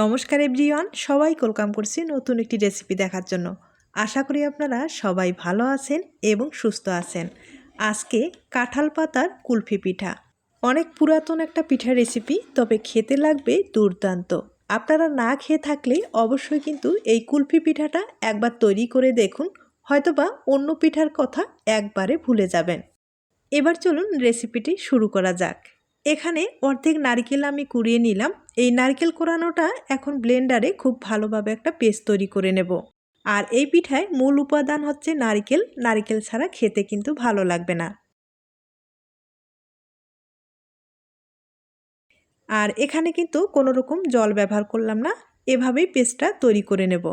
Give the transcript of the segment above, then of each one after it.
নমস্কার এভরিওয়ান, সবাই ওয়েলকাম করছি নতুন একটি রেসিপি দেখার জন্য। আশা করি আপনারা সবাই ভালো আছেন এবং সুস্থ আছেন। আজকে কাঁঠাল পাতার কুলফি পিঠা। অনেক পুরাতন একটা পিঠা রেসিপি, তবে খেতে লাগবে দুর্দান্ত। আপনারা না খেয়ে থাকলে অবশ্যই কিন্তু এই কুলফি পিঠাটা একবার তৈরি করে দেখুন, হয়তোবা অন্য পিঠার কথা একবারে ভুলে যাবেন। এবার চলুন রেসিপিটি শুরু করা যাক। এখানে অর্ধেক নারকেল আমি কুড়িয়ে নিলাম। এই নারকেল কোরানোটা এখন ব্লেন্ডারে খুব ভালোভাবে একটা পেস্ট তৈরি করে নেব। আর এই পিঠায় মূল উপাদান হচ্ছে নারকেল। নারকেল ছাড়া খেতে কিন্তু ভালো লাগবে না। আর এখানে কিন্তু কোনো রকম জল ব্যবহার করলাম না। এভাবেই পেস্টটা তৈরি করে নেব।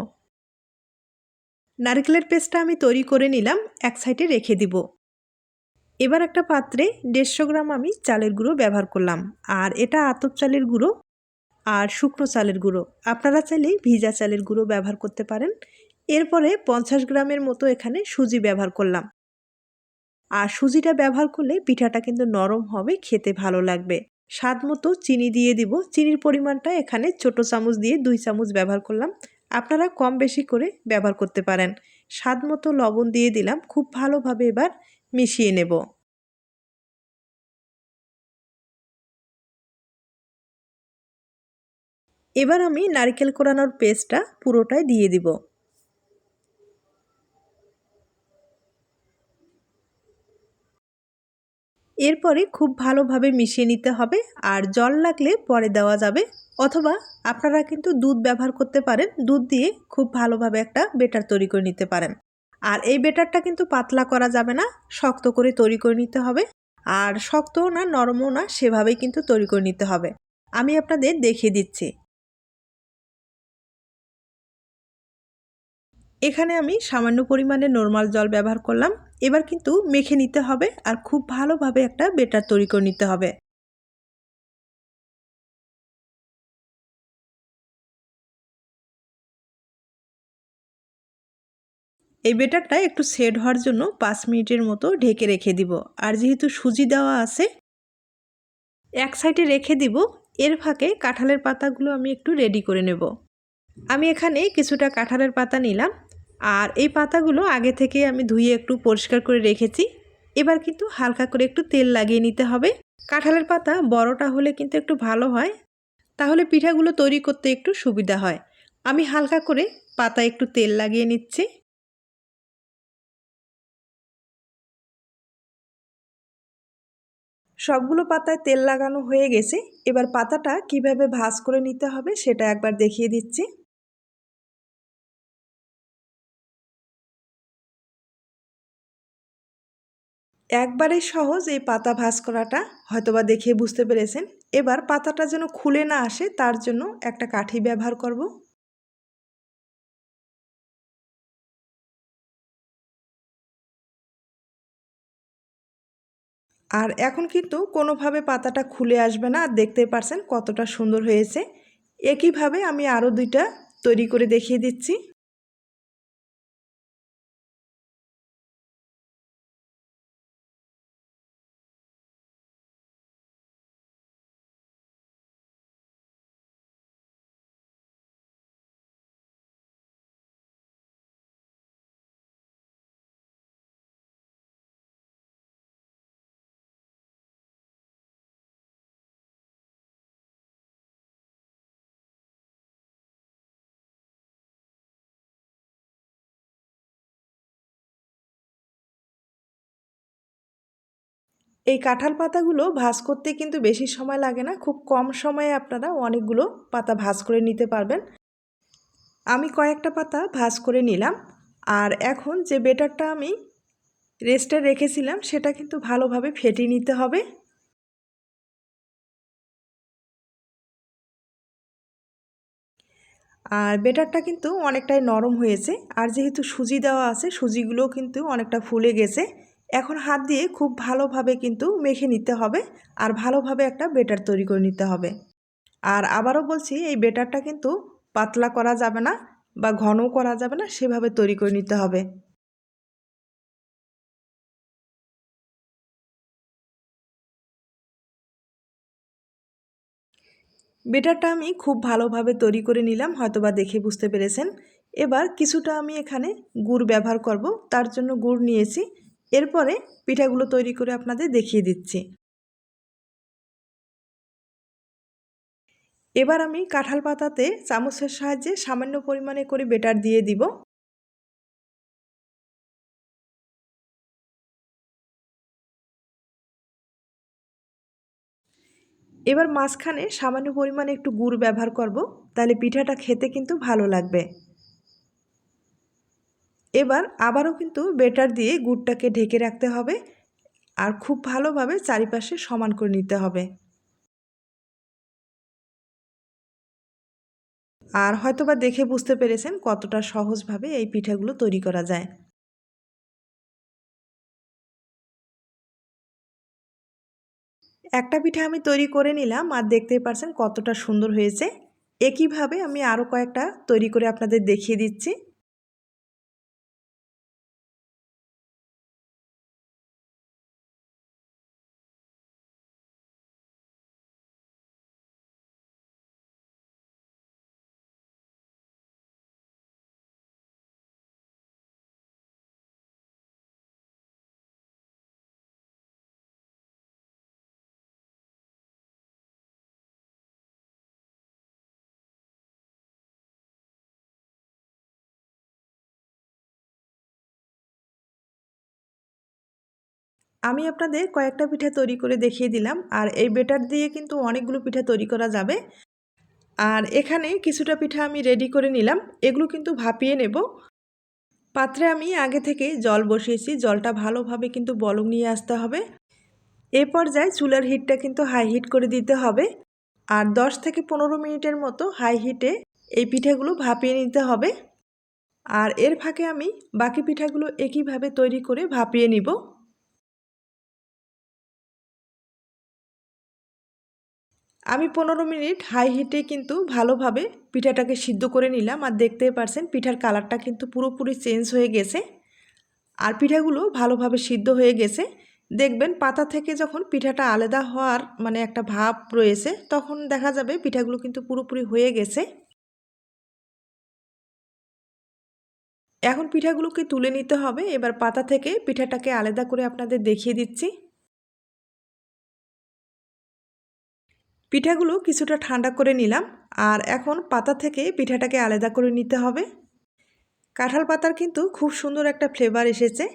নারকেলের পেস্টটা আমি তৈরি করে নিলাম। এক সাইডে রেখে দিব। এবার একটা পাত্রে দেড়শো গ্রাম আমি চালের গুঁড়ো ব্যবহার করলাম। আর এটা আতপ চালের গুঁড়ো আর শুকনো চালের গুঁড়ো। আপনারা চাইলে ভিজা চালের গুঁড়ো ব্যবহার করতে পারেন। এরপরে পঞ্চাশ গ্রামের মতো এখানে সুজি ব্যবহার করলাম। আর সুজিটা ব্যবহার করলে পিঠাটা কিন্তু নরম হবে, খেতে ভালো লাগবে। স্বাদ মতো চিনি দিয়ে দিব। চিনির পরিমাণটা এখানে ছোট চামচ দিয়ে দুই চামচ ব্যবহার করলাম। আপনারা কম বেশি করে ব্যবহার করতে পারেন। স্বাদ মতো লবণ দিয়ে দিলাম। খুব ভালোভাবে এবার মিশিয়ে নেব। এবার আমি নারকেল কোরানোর পেস্টটা পুরোটাই দিয়ে দিব। এরপরে খুব ভালোভাবে মিশিয়ে নিতে হবে আর জল লাগলে পরে দেওয়া যাবে। অথবা আপনারা কিন্তু দুধ ব্যবহার করতে পারেন, দুধ দিয়ে খুব ভালোভাবে একটা বেটার তৈরি করে নিতে পারেন। আর এই বেটারটা কিন্তু পাতলা করা যাবে না, শক্ত করে তৈরি করে নিতে হবে। আর শক্তও না, নরমও না, সেভাবেই কিন্তু তৈরি করে নিতে হবে। আমি আপনাদের দেখিয়ে দিচ্ছি। এখানে আমি সামান্য পরিমাণে নর্মাল জল ব্যবহার করলাম। এবার কিন্তু মেখে নিতে হবে আর খুব ভালোভাবে একটা বেটার তৈরি করে নিতে হবে। এই বেটারটা একটু সেট হওয়ার জন্য পাঁচ মিনিটের মতো ঢেকে রেখে দিব। আর যেহেতু সুজি দেওয়া আছে, এক সাইডে রেখে দিব। এর ফাঁকে কাঁঠালের পাতাগুলো আমি একটু রেডি করে নেব। আমি এখানে কিছুটা কাঁঠালের পাতা নিলাম। আর এই পাতাগুলো আগে থেকে আমি ধুয়ে একটু পরিষ্কার করে রেখেছি। এবার কিন্তু হালকা করে একটু তেল লাগিয়ে নিতে হবে। কাঁঠালের পাতা বড়টা হলে কিন্তু একটু ভালো হয়। তাহলে পিঠাগুলো তৈরি করতে একটু সুবিধা হয়। আমি হালকা করে পাতা একটু তেল লাগিয়ে নিচ্ছি। সবগুলো পাতায় তেল লাগানো হয়ে গেছে। এবার পাতাটা কীভাবে ভাজ করে নিতে হবে সেটা একবার দেখিয়ে দিচ্ছি। একবারে সহজ এই পাতা ভাজ করাটা, হয়তোবা দেখে বুঝতে পেরেছেন। এবার পাতাটা যেন খুলে না আসে, তার জন্য একটা কাঠি ব্যবহার করব। আর এখন কিন্তু কোনোভাবে পাতাটা খুলে আসবে না, আর দেখতে পারছেন কতটা সুন্দর হয়েছে। একইভাবে আমি আরও দুইটা তৈরি করে দেখিয়ে দিচ্ছি। এই কাঁঠাল পাতাগুলো ভাজ করতে কিন্তু বেশি সময় লাগে না। খুব কম সময়ে আপনারা অনেকগুলো পাতা ভাজ করে নিতে পারবেন। আমি কয়েকটা পাতা ভাজ করে নিলাম। আর এখন যে বেটারটা আমি রেস্টে রেখেছিলাম, সেটা কিন্তু ভালোভাবে ফেটিয়ে নিতে হবে। আর বেটারটা কিন্তু অনেকটাই নরম হয়েছে। আর যেহেতু সুজি দেওয়া আছে, সুজিগুলোও কিন্তু অনেকটা ফুলে গেছে। এখন হাত দিয়ে খুব ভালোভাবে কিন্তু মেখে নিতে হবে আর ভালোভাবে একটা বেটার তৈরি করে নিতে হবে। আর আবারও বলছি, এই বেটারটা কিন্তু পাতলা করা যাবে না বা ঘনও করা যাবে না, সেভাবে তৈরি করে নিতে হবে। বেটারটা আমি খুব ভালোভাবে তৈরি করে নিলাম, হয়তোবা দেখে বুঝতে পেরেছেন। এবার কিছুটা আমি এখানে গুড় ব্যবহার করব, তার জন্য গুড় নিয়েছি। এরপরে পিঠাগুলো তৈরি করে আপনাদের দেখিয়ে দিচ্ছি। এবার আমি কাঁঠাল পাতাতে চামচের সাহায্যে সামান্য পরিমাণে করে বেটার দিয়ে দিব। এবার মাঝখানে সামান্য পরিমাণে একটু গুড় ব্যবহার করব, তাহলে পিঠাটা খেতে কিন্তু ভালো লাগবে। এবার আবারও কিন্তু বেটার দিয়ে গুড়টাকে ঢেকে রাখতে হবে আর খুব ভালোভাবে চারিপাশে সমান করে নিতে হবে। আর হয়তোবা দেখে বুঝতে পেরেছেন কতটা সহজভাবে এই পিঠাগুলো তৈরি করা যায়। একটা পিঠা আমি তৈরি করে নিলাম আর দেখতেই পারছেন কতটা সুন্দর হয়েছে। একইভাবে আমি আরও কয়েকটা তৈরি করে আপনাদের দেখিয়ে দিচ্ছি। আমি আপনাদের কয়েকটা পিঠা তৈরি করে দেখিয়ে দিলাম, আর এই বেটার দিয়ে কিন্তু অনেকগুলো পিঠা তৈরি করা যাবে। আর এখানে কিছুটা পিঠা আমি রেডি করে নিলাম, এগুলো কিন্তু ভাপিয়ে নেব। পাত্রে আমি আগে থেকে জল বসিয়েছি, জলটা ভালোভাবে কিন্তু বলক নিয়ে আসতে হবে। এ পর্যায়ে চুলার হিটটা কিন্তু হাই হিট করে দিতে হবে, আর 10 থেকে পনেরো মিনিটের মতো হাই হিটে এই পিঠাগুলো ভাপিয়ে নিতে হবে। আর এর ফাঁকে আমি বাকি পিঠাগুলো একইভাবে তৈরি করে ভাপিয়ে নিব। আমি পনেরো মিনিট হাই হিটে কিন্তু ভালোভাবে পিঠাটাকে সিদ্ধ করে নিলাম আর দেখতে পারছেন পিঠার কালারটা কিন্তু পুরোপুরি চেঞ্জ হয়ে গেছে আর পিঠাগুলো ভালোভাবে সিদ্ধ হয়ে গেছে। দেখবেন পাতা থেকে যখন পিঠাটা আলাদা হওয়ার মানে একটা ভাব রয়েছে, তখন দেখা যাবে পিঠাগুলো কিন্তু পুরোপুরি হয়ে গেছে। এখন পিঠাগুলোকে তুলে নিতে হবে। এবার পাতা থেকে পিঠাটাকে আলাদা করে আপনাদের দেখিয়ে দিচ্ছি। পিঠাগুলো কিছুটা ঠান্ডা করে নিলাম আর এখন পাতা থেকে পিঠাটাকে আলাদা করে নিতে হবে। কাঁঠাল পাতার কিন্তু খুব সুন্দর একটা ফ্লেভার এসেছে।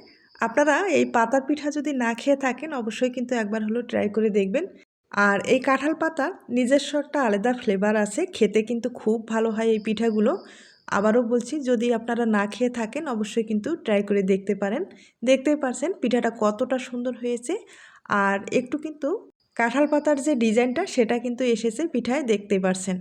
আপনারা এই পাতার পিঠা যদি না খেয়ে থাকেন, অবশ্যই কিন্তু একবার হলো ট্রাই করে দেখবেন। আর এই কাঁঠাল পাতার নিজস্ব একটা আলাদা ফ্লেভার আছে, খেতে কিন্তু খুব ভালো হয় এই পিঠাগুলো। আবারও বলছি, যদি আপনারা না খেয়ে থাকেন, অবশ্যই কিন্তু ট্রাই করে দেখতে পারেন। দেখতেই পারছেন পিঠাটা কতটা সুন্দর হয়েছে। আর একটু কিন্তু কাঁঠাল পাতার যে ডিজাইনটা, সেটা কিন্তু এসেছে পিঠায় দেখতে পারছেন।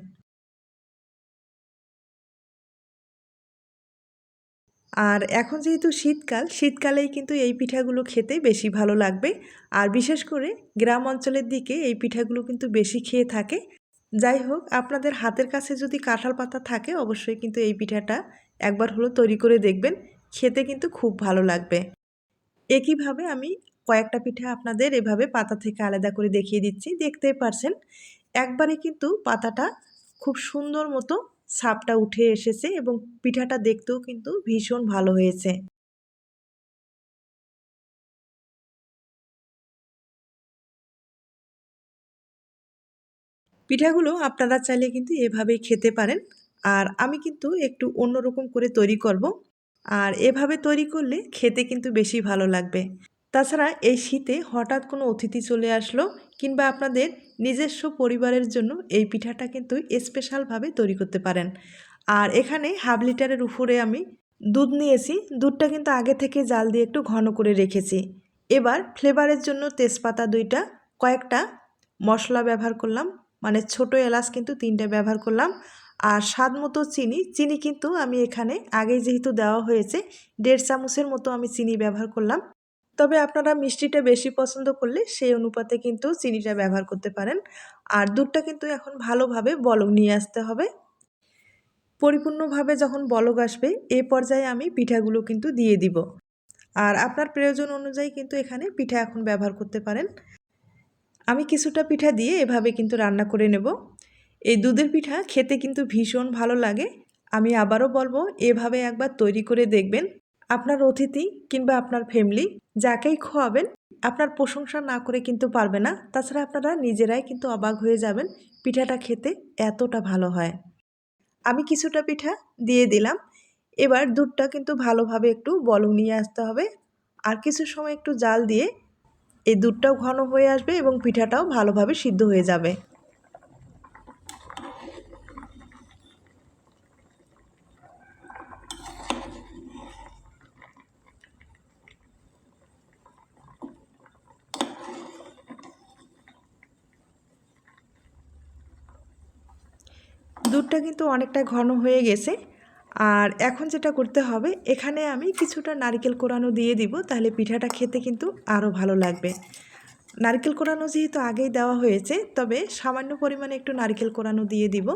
আর এখন যেহেতু শীতকাল, শীতকালেই কিন্তু এই পিঠাগুলো খেতে বেশি ভালো লাগবে। আর বিশেষ করে গ্রাম অঞ্চলের দিকে এই পিঠাগুলো কিন্তু বেশি খেয়ে থাকে। যাই হোক, আপনাদের হাতের কাছে যদি কাঁঠাল পাতা থাকে, অবশ্যই কিন্তু এই পিঠাটা একবার হলো তৈরি করে দেখবেন। খেতে কিন্তু খুব ভালো লাগবে। একইভাবে আমি কয়েকটা পিঠা আপনাদের এভাবে পাতা থেকে আলাদা করে দেখিয়ে দিচ্ছি দেখতে পারছেন। একবারে কিন্তু পাতাটা খুব সুন্দর মতো সাপটা উঠে এসেছে এবং পিঠাটা দেখতেও কিন্তু ভীষণ ভালো হয়েছে। পিঠাগুলো আপনারা চাইলে কিন্তু এভাবেই খেতে পারেন। আর আমি কিন্তু একটু অন্যরকম করে তৈরি করব। আর এভাবে তৈরি করলে খেতে কিন্তু বেশি ভালো লাগবে। তাছাড়া এই শীতে হঠাৎ কোনো অতিথি চলে আসলো কিংবা আপনাদের নিজস্ব পরিবারের জন্য এই পিঠাটা কিন্তু স্পেশালভাবে তৈরি করতে পারেন। আর এখানে হাফ লিটারের উপরে আমি দুধ নিয়েছি। দুধটা কিন্তু আগে থেকে জাল দিয়ে একটু ঘন করে রেখেছি। এবার ফ্লেভারের জন্য তেজপাতা দুইটা, কয়েকটা মশলা ব্যবহার করলাম মানে ছোট এলাচ কিন্তু তিনটা ব্যবহার করলাম। আর স্বাদ মতো চিনি চিনি কিন্তু আমি এখানে আগেই যেহেতু দেওয়া হয়েছে, দেড় চামচের মতো আমি চিনি ব্যবহার করলাম। তবে আপনারা মিষ্টিটা বেশি পছন্দ করলে সেই অনুপাতে কিন্তু চিনিটা ব্যবহার করতে পারেন। আর দুধটা কিন্তু এখন ভালোভাবে বলক নিয়ে আসতে হবে। পরিপূর্ণভাবে যখন বলক আসবে, এ পর্যায়ে আমি পিঠাগুলো কিন্তু দিয়ে দিব। আর আপনার প্রয়োজন অনুযায়ী কিন্তু এখানে পিঠা এখন ব্যবহার করতে পারেন। আমি কিছুটা পিঠা দিয়ে এভাবে কিন্তু রান্না করে নেব। এই দুধের পিঠা খেতে কিন্তু ভীষণ ভালো লাগে। আমি আবারও বলব, এভাবে একবার তৈরি করে দেখবেন। আপনার অতিথি কিংবা আপনার ফ্যামিলি যাকেই খোয়াবেন, আপনার প্রশংসা না করে কিন্তু পারবে না। তাছাড়া আপনারা নিজেরাই কিন্তু অবাক হয়ে যাবেন পিঠাটা খেতে এতটা ভালো হয়। আমি কিছুটা পিঠা দিয়ে দিলাম। এবার দুধটা কিন্তু ভালোভাবে একটু বলক নিয়ে আসতে হবে। আর কিছু সময় একটু জাল দিয়ে এই দুধটাও ঘন হয়ে আসবে এবং পিঠাটাও ভালোভাবে সিদ্ধ হয়ে যাবে। দুধটা কিন্তু অনেকটা ঘন হয়ে গেছে। আর এখন যেটা করতে হবে, এখানে আমি কিছুটা নারকেল কোরানো দিয়ে দিব, তাহলে পিঠাটা খেতে কিন্তু আরও ভালো লাগবে। নারকেল কোরানো যেহেতু আগেই দেওয়া হয়েছে, তবে সামান্য পরিমাণে একটু নারকেল কোরানো দিয়ে দিব।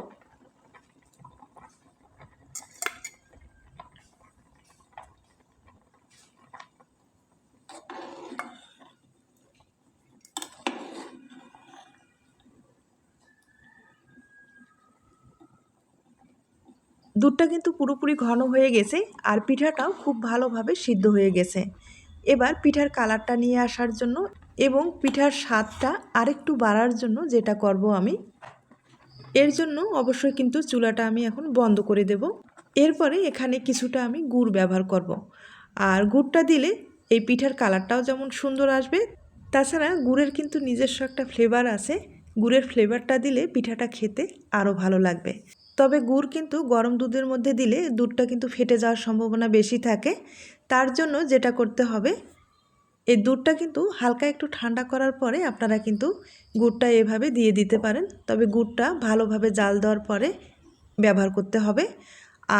দুধটা কিন্তু পুরোপুরি ঘন হয়ে গেছে আর পিঠাটাও খুব ভালোভাবে সিদ্ধ হয়ে গেছে। এবার পিঠার কালারটা নিয়ে আসার জন্য এবং পিঠার স্বাদটা আরেকটু বাড়ার জন্য যেটা করব আমি, এর জন্য অবশ্যই কিন্তু চুলাটা আমি এখন বন্ধ করে দেব। এরপরে এখানে কিছুটা আমি গুড় ব্যবহার করব। আর গুড়টা দিলে এই পিঠার কালারটাও যেমন সুন্দর আসবে, তাছাড়া গুড়ের কিন্তু নিজস্ব একটা ফ্লেভার আছে। গুড়ের ফ্লেভারটা দিলে পিঠাটা খেতে আরও ভালো লাগবে। তবে গুড় কিন্তু গরম দুধের মধ্যে দিলে দুধটা কিন্তু ফেটে যাওয়ার সম্ভাবনা বেশি থাকে। তার জন্য যেটা করতে হবে, এই দুধটা কিন্তু হালকা একটু ঠান্ডা করার পরে আপনারা কিন্তু গুড়টা এভাবে দিয়ে দিতে পারেন। তবে গুড়টা ভালোভাবে জাল দেওয়ার পরে ব্যবহার করতে হবে।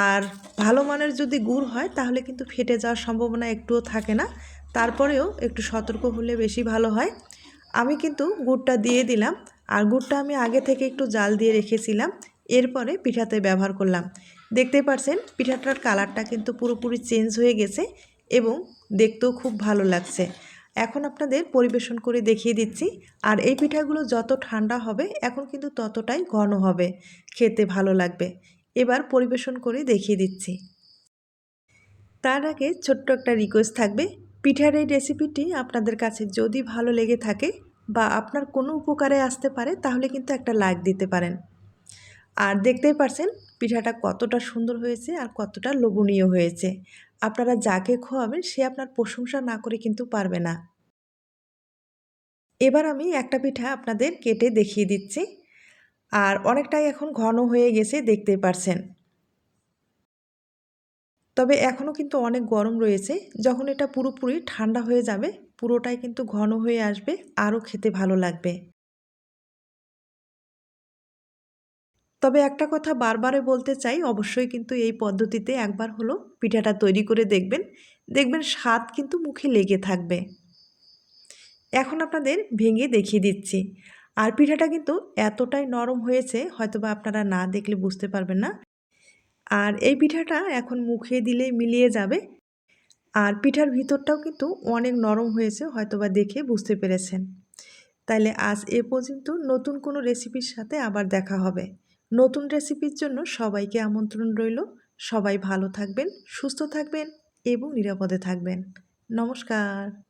আর ভালো মানের যদি গুড় হয়, তাহলে কিন্তু ফেটে যাওয়ার সম্ভাবনা একটুও থাকে না। তারপরেও একটু সতর্ক হলে বেশি ভালো হয়। আমি কিন্তু গুড়টা দিয়ে দিলাম। আর গুড়টা আমি আগে থেকে একটু জাল দিয়ে রেখেছিলাম। এরপরে পিঠাতে ব্যবহার করলাম। দেখতে পারছেন, পিঠাটার কালারটা কিন্তু পুরোপুরি চেঞ্জ হয়ে গেছে এবং দেখতেও খুব ভালো লাগছে। এখন আপনাদের পরিবেশন করে দেখিয়ে দিচ্ছি। আর এই পিঠাগুলো যত ঠান্ডা হবে, এখন কিন্তু ততটাই ঘন হবে। খেতে ভালো লাগবে। এবার পরিবেশন করে দেখিয়ে দিচ্ছি। তার আগে ছোট্ট একটা রিকোয়েস্ট থাকবে। পিঠার এই রেসিপিটি আপনাদের কাছে যদি ভালো লেগে থাকে বা আপনার কোনো উপকারে আসতে পারে, তাহলে কিন্তু একটা লাইক দিতে পারেন। আর দেখতেই পারছেন পিঠাটা কতটা সুন্দর হয়েছে আর কতটা লোভনীয় হয়েছে। আপনারা যাকে খোয়াবেন সে আপনার প্রশংসা না করে কিন্তু পারবে না। এবার আমি একটা পিঠা আপনাদের কেটে দেখিয়ে দিচ্ছি। আর অনেকটাই এখন ঘন হয়ে গেছে দেখতে পারছেন। তবে এখনও কিন্তু অনেক গরম রয়েছে। যখন এটা পুরোপুরি ঠান্ডা হয়ে যাবে পুরোটাই কিন্তু ঘন হয়ে আসবে, আরও খেতে ভালো লাগবে। তবে একটা কথা বারবারে বলতে চাই, অবশ্যই কিন্তু এই পদ্ধতিতে একবার হলো পিঠাটা তৈরি করে দেখবেন। দেখবেন স্বাদ কিন্তু মুখে লেগে থাকবে। এখন আপনাদের ভেঙে দেখিয়ে দিচ্ছি। আর পিঠাটা কিন্তু এতটাই নরম হয়েছে, হয়তোবা আপনারা না দেখলে বুঝতে পারবেন না। আর এই পিঠাটা এখন মুখে দিলে মিলিয়ে যাবে। আর পিঠার ভিতরটাও কিন্তু অনেক নরম হয়েছে, হয়তোবা দেখে বুঝতে পেরেছেন। তাইলে আজ এ পর্যন্ত নতুন কোনো রেসিপির সাথে আবার দেখা হবে। নতুন রেসিপির জন্য সবাইকে আমন্ত্রণ রইল। সবাই ভালো থাকবেন, সুস্থ থাকবেন এবং নিরাপদে থাকবেন। নমস্কার।